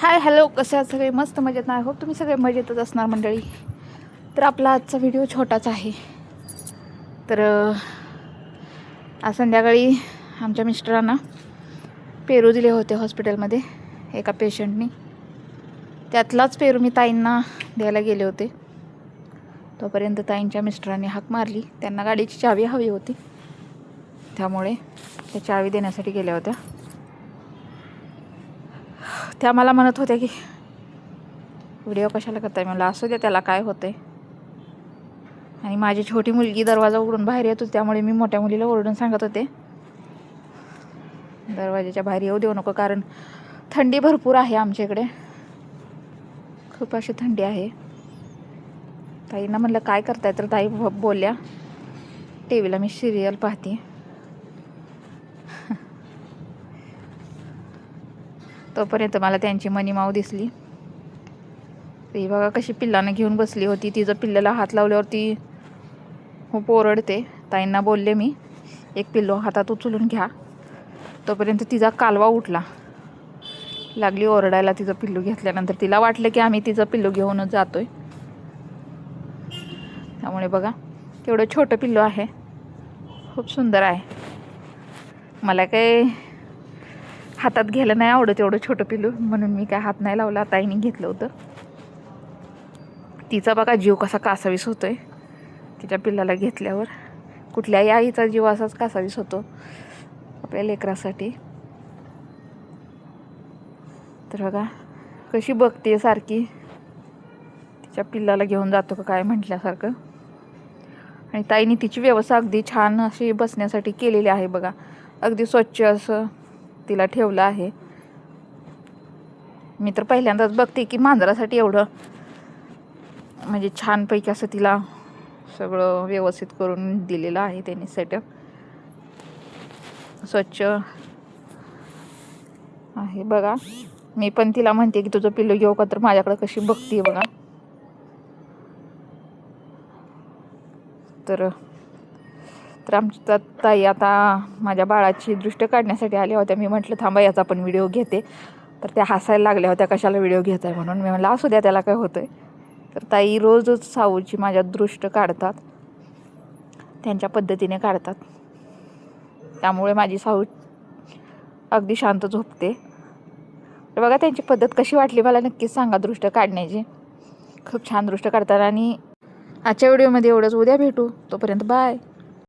Hi hello कसे आहात सगळे? मस्त मजेत नाही होप तुम्ही सगळे मजेतच असणार मंडळी. तर आपला आजचा व्हिडिओ छोटाच आहे. तर आज संध्याकाळी आमच्या मिस्टरांना पेरू दिले होते हॉस्पिटलमध्ये एका पेशंटनी त्यातलाच पेरू मी ताईंना द्यायला गेले होते. तोपर्यंत ताईंच्या मिस्टरांनी हाक मारली. त्यांना गाडीची चावी हवी होती. त्यामुळे त्या चावी देण्यासाठी गेल्या होत्या. त्या मला म्हणत होत्या की व्हिडिओ कशाला करताय? मला असू द्या त्याला काय होतंय. आणि माझी छोटी मुलगी दरवाजा उघडून बाहेर येत होती त्यामुळे मी मोठ्या मुलीला ओरडून सांगत होते. दरवाजाच्या बाहेर येऊ देऊ नको कारण थंडी भरपूर आहे आमच्या इकडे. खूप अशी थंडी आहे. ताईंना म्हणलं काय करताय? तर ताई बोलल्या टी व्हीला मी सिरियल पाहते. तोपर्यंत मला त्यांची मनीमाऊ दिसली. ती बघा कशी पिल्लानं घेऊन बसली होती. तिचं पिल्ल्याला हात लावल्यावरती खूप ओरडते. ताईंना बोलले मी एक पिल्लो हातात उचलून घ्या. तोपर्यंत तिचा कालवा उठला. लागली ओरडायला तिचं पिल्लू घेतल्यानंतर. तिला वाटलं की आम्ही तिचं पिल्लू घेऊनच जातोय. त्यामुळे बघा केवढं छोटं पिल्लू आहे. खूप सुंदर आहे. मला काय हातात घ्यायला नाही आवडत एवढं छोटं पिलू म्हणून मी काय हात नाही लावला ताईने घेतलं होतं. तिचा बघा जीव कसा कासावीस होतोय. तिच्या पिल्लाला घेतल्यावर कुठल्याही आईचा जीव असाच कासावीस होतो. आपल्या लेकरासाठी. तर बघा कशी बघते सारखी. तिच्या पिल्लाला घेऊन जातो का काय म्हटल्यासारखं. आणि ताईने तिची व्यवस्था अगदी छान अशी बसण्यासाठी केलेली आहे बघा. अगदी स्वच्छ असं तिला ठेवलं आहे. मी तर पहिल्यांदाच बघते की मांजरासाठी एवढं म्हणजे छानपैकी असं तिला सगळं व्यवस्थित करून दिलेलं आहे त्यांनी सेटअप स्वच्छ आहे बघा. मी पण तिला म्हणते की तुझं पिल्लू घेऊ का? तर माझ्याकडे कशी बघते बघा. तर तर आमच्या ताई आता माझ्या बाळाची दृष्ट काढण्यासाठी आल्या होत्या. मी म्हटलं थांबा याचा पण व्हिडिओ घेते. तर त्या हसायला लागल्या होत्या कशाला व्हिडिओ घेत आहे म्हणून? मी म्हटलं असू द्या त्याला काय होतं आहे तर ताई रोजच साऊची माझ्या दृष्ट काढतात. त्यांच्या पद्धतीने काढतात. त्यामुळे माझी साऊ अगदी शांत झोपते. तर बघा त्यांची पद्धत कशी वाटली मला नक्कीच सांगा दृष्ट काढण्याची. खूप छान दृष्ट काढतात आणि आजच्या व्हिडिओमध्ये एवढंच. उद्या भेटू. तोपर्यंत बाय.